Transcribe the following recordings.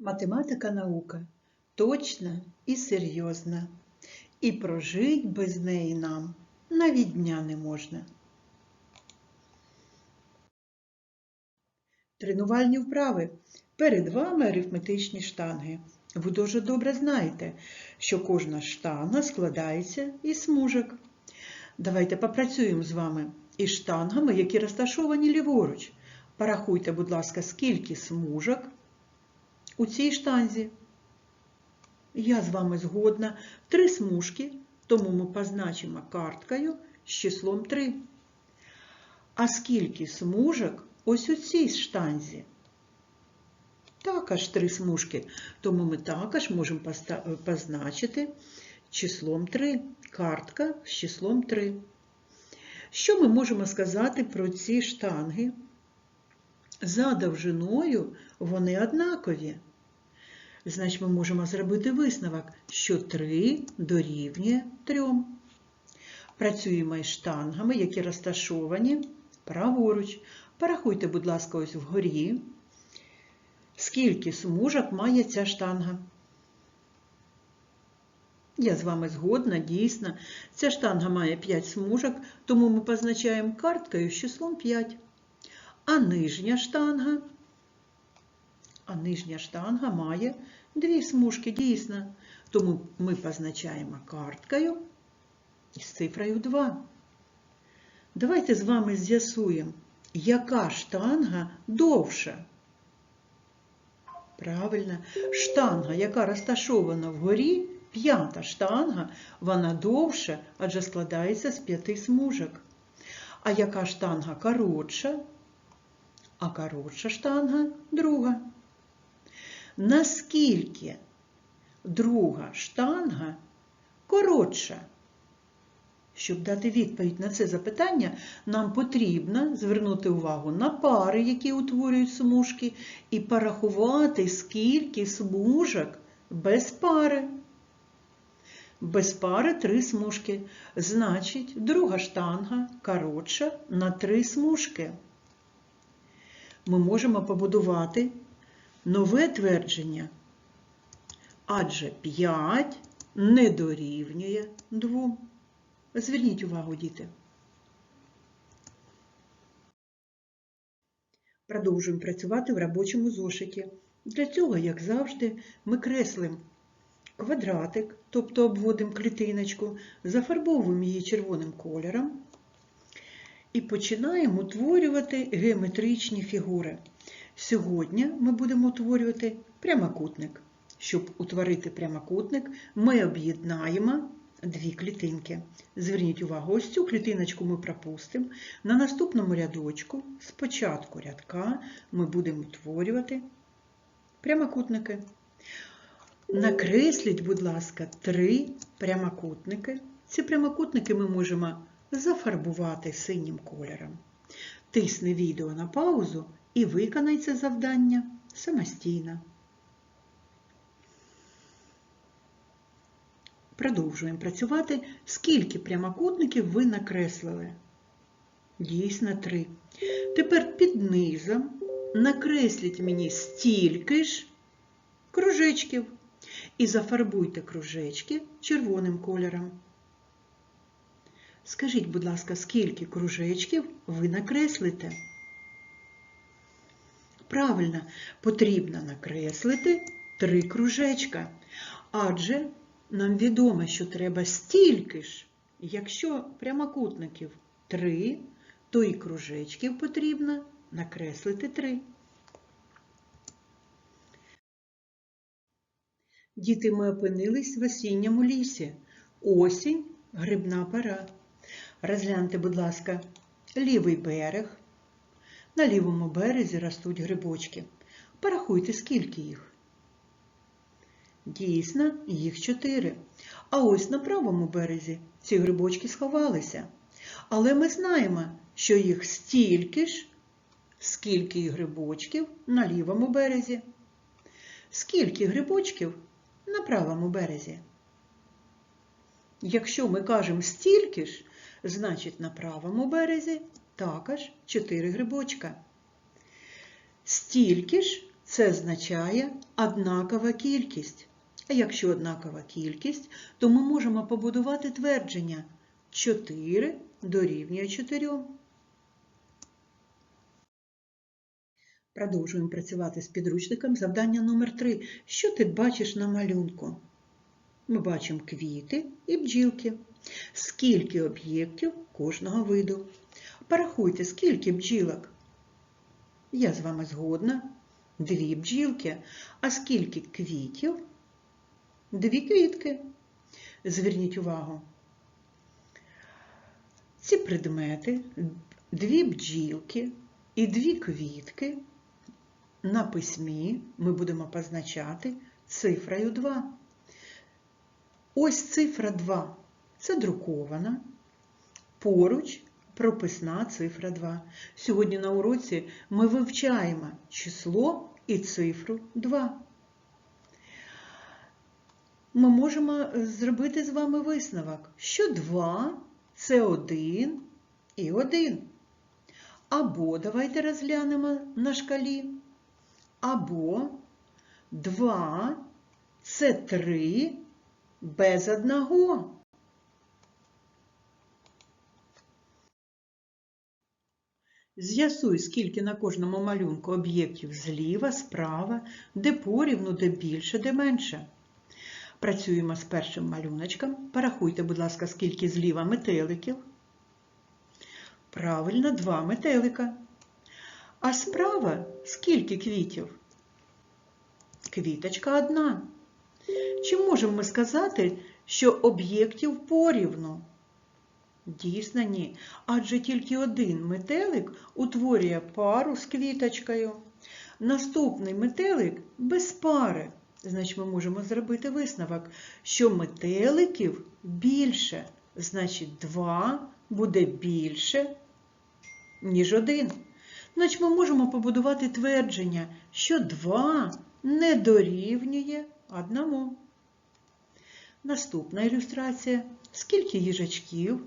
Математика наука точна і серйозна, і прожить без неї нам навіть дня не можна. Тренувальні вправи. Перед вами арифметичні штанги. Ви дуже добре знаєте, що кожна штанга складається із смужок. Давайте попрацюємо з вами із штангами, які розташовані ліворуч. Порахуйте, будь ласка, скільки смужок у цій штанзі. Я з вами згодна. Три смужки, тому ми позначимо карткою з числом 3. А скільки смужок ось у цій штанзі? Також три смужки, тому ми також можемо позначити числом 3. Картка з числом 3. Що ми можемо сказати про ці штанги? За довжиною вони однакові. Значить, ми можемо зробити висновок, що 3 дорівнює 3. Працюємо із штангами, які розташовані праворуч. Порахуйте, будь ласка, ось вгорі. Скільки смужок має ця штанга? Я з вами згодна, дійсно. Ця штанга має 5 смужок, тому ми позначаємо карткою з числом 5. А нижня штанга, а нижня штанга має дві смужки, дійсно. Тому ми позначаємо карткою із цифрою 2. Давайте з вами з'ясуємо, яка штанга довша. Правильно, штанга, яка розташована вгорі, п'ята штанга, вона довша, адже складається з п'яти смужок. А яка штанга коротша? А коротша штанга друга. Наскільки друга штанга коротша? Щоб дати відповідь на це запитання, нам потрібно звернути увагу на пари, які утворюють смужки, і порахувати, скільки смужок без пари. Без пари три смужки. Значить, друга штанга коротша на три смужки. Ми можемо побудувати нове твердження, адже 5 не дорівнює 2. Зверніть увагу, діти. Продовжуємо працювати в робочому зошиті. Для цього, як завжди, ми креслимо квадратик, тобто обводимо клітиночку, зафарбовуємо її червоним кольором і починаємо утворювати геометричні фігури. Сьогодні ми будемо утворювати прямокутник. Щоб утворити прямокутник, ми об'єднаємо дві клітинки. Зверніть увагу, ось цю клітиночку ми пропустимо. На наступному рядочку, з початку рядка, ми будемо утворювати прямокутники. Накресліть, будь ласка, три прямокутники. Ці прямокутники ми можемо зафарбувати синім кольором. Тисни відео на паузу і виконай це завдання самостійно. Продовжуємо працювати. Скільки прямокутників ви накреслили? Дійсно, три. Тепер під низом накресліть мені стільки ж кружечків і зафарбуйте кружечки червоним кольором. Скажіть, будь ласка, скільки кружечків ви накреслите? Правильно, потрібно накреслити три кружечка, адже нам відомо, що треба стільки ж. Якщо прямокутників 3, то і кружечків потрібно накреслити 3. Діти, ми опинились в осінньому лісі. Осінь – грибна пора. Розгляньте, будь ласка, лівий берег. На лівому березі ростуть грибочки. Порахуйте, скільки їх. Дійсно, їх чотири. А ось на правому березі ці грибочки сховалися. Але ми знаємо, що їх стільки ж, скільки грибочків на лівому березі. Скільки грибочків на правому березі? Якщо ми кажемо стільки ж, значить на правому березі також 4 грибочка. Стільки ж Це означає однакова кількість. А якщо однакова кількість, то ми можемо побудувати твердження 4 дорівнює 4. Продовжуємо працювати з підручником. Завдання номер 3. Що ти бачиш на малюнку? Ми бачимо квіти і бджілки. Скільки об'єктів кожного виду? Порахуйте, скільки бджілок? Я з вами згодна. Дві бджілки. А скільки квітів? Дві квітки. Зверніть увагу. Ці предмети, дві бджілки і дві квітки на письмі ми будемо позначати цифрою 2. Ось цифра 2 це друкована, поруч прописна цифра 2. Сьогодні на уроці ми вивчаємо число і цифру 2. Ми можемо зробити з вами висновок, що 2 це 1 і 1. Або давайте розглянемо на шкалі. Або 2 це 3 без одного. З'ясуй, скільки на кожному малюнку об'єктів зліва, справа, де порівну, де більше, де менше. Працюємо з першим малюночком. Порахуйте, будь ласка, скільки зліва метеликів. Правильно, два метелика. А справа скільки квітів? Квіточка одна. Чи можемо ми сказати, що об'єктів порівну? Дійсно, ні. Адже тільки один метелик утворює пару з квіточкою. Наступний метелик без пари. Значить, ми можемо зробити висновок, що метеликів більше. Значить, два буде більше, ніж один. Значить, ми можемо побудувати твердження, що 2 не дорівнює одному. Наступна ілюстрація. Скільки їжачків?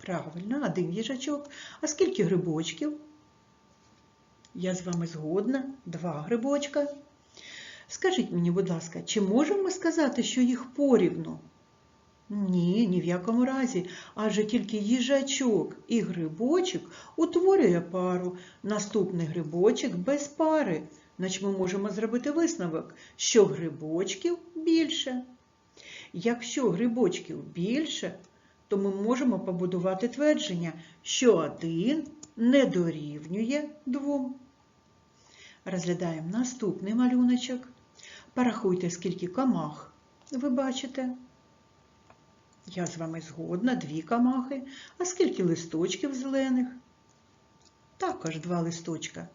Правильно, один їжачок. А скільки грибочків? Я з вами згодна. Два грибочка. Скажіть мені, будь ласка, чи можемо ми сказати, що їх порівну? Ні, ні в якому разі, адже тільки їжачок і грибочок утворює пару, наступний грибочок без пари. Значить ми можемо зробити висновок, що грибочків більше. Якщо грибочків більше, то ми можемо побудувати твердження, що один не дорівнює двом. Розглядаємо наступний малюночок. Порахуйте, скільки камах ви бачите. Я з вами згодна, дві камахи. А скільки листочків зелених? Також два листочка.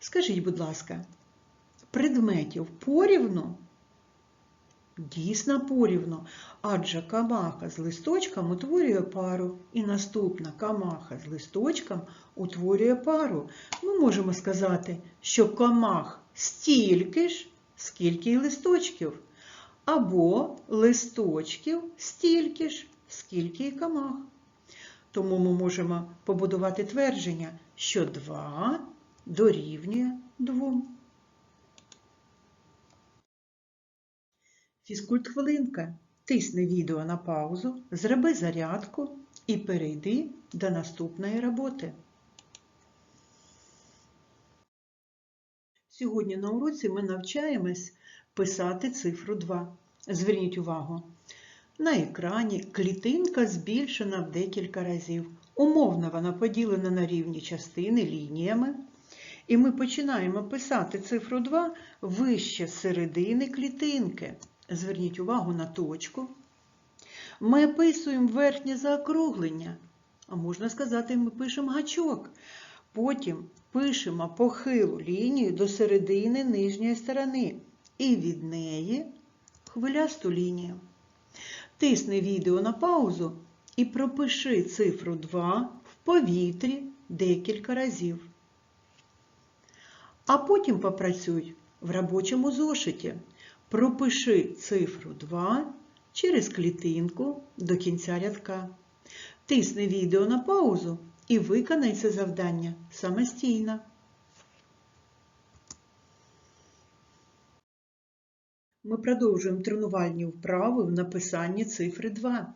Скажіть, будь ласка, предметів порівну? Дійсно порівну, адже камаха з листочком утворює пару, і наступна камаха з листочком утворює пару. Ми можемо сказати, що камах стільки ж, скільки й листочків, або листочків стільки ж, скільки й камах. Тому ми можемо побудувати твердження, що 2 дорівнює 2. Фізкульт хвилинка. Тисни відео на паузу, зроби зарядку і перейди до наступної роботи. Сьогодні на уроці ми навчаємось писати цифру 2. Зверніть увагу. На екрані клітинка збільшена в декілька разів. Умовно вона поділена на рівні частини лініями. І ми починаємо писати цифру 2 вище середини клітинки. Зверніть увагу на точку. Ми описуємо верхнє заокруглення, а можна сказати, ми пишемо гачок. Потім пишемо похилу лінію до середини нижньої сторони і від неї хвилясту лінію. Тисни відео на паузу і пропиши цифру 2 в повітрі декілька разів. А потім попрацюй в робочому зошиті пропиши цифру 2 через клітинку до кінця рядка. Тисни відео на паузу і виконай це завдання самостійно. Ми продовжуємо тренувальні вправи в написанні цифри 2.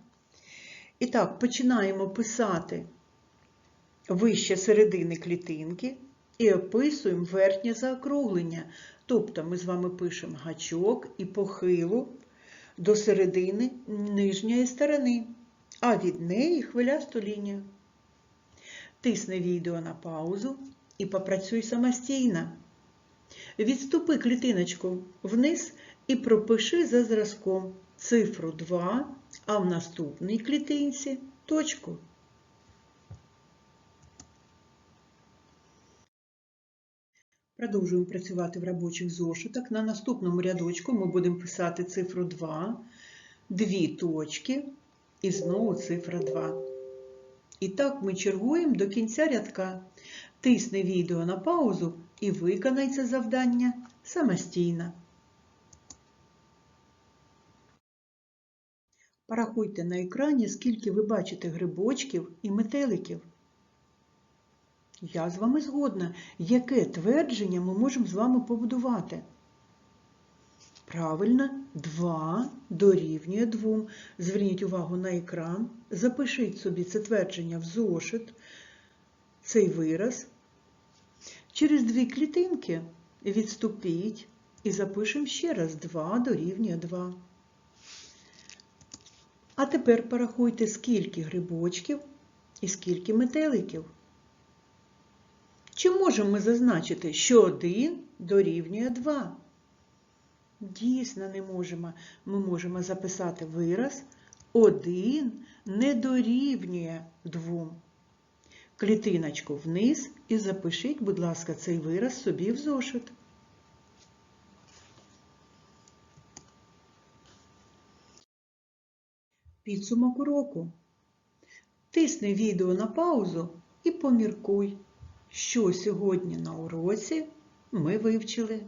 І так, починаємо писати вище середини клітинки і описуємо верхнє заокруглення. Тобто ми з вами пишемо гачок і похилу до середини нижньої сторони, а від неї хвилясту лінію. Тисни відео на паузу і попрацюй самостійно. Відступи клітиночку вниз і пропиши за зразком цифру 2, а в наступній клітинці точку. Продовжуємо працювати в робочих зошитах. На наступному рядочку ми будемо писати цифру 2, дві точки і знову цифра 2. І так ми чергуємо до кінця рядка. Тисни відео на паузу і виконай це завдання самостійно. Порахуйте на екрані, скільки ви бачите грибочків і метеликів. Я з вами згодна, яке твердження ми можемо з вами побудувати. Правильно, 2 дорівнює 2. Зверніть увагу на екран, запишіть собі це твердження в зошит, цей вираз. Через дві клітинки відступіть і запишемо ще раз 2 дорівнює 2. А тепер порахуйте, скільки грибочків і скільки метеликів. Чи можемо ми зазначити, що 1 дорівнює 2? Дійсно не можемо. Ми можемо записати вираз 1 не дорівнює 2. Клітиночку вниз і запишіть, будь ласка, цей вираз собі в зошит. Підсумок уроку. Тисни відео на паузу і поміркуй, що сьогодні на уроці ми вивчили.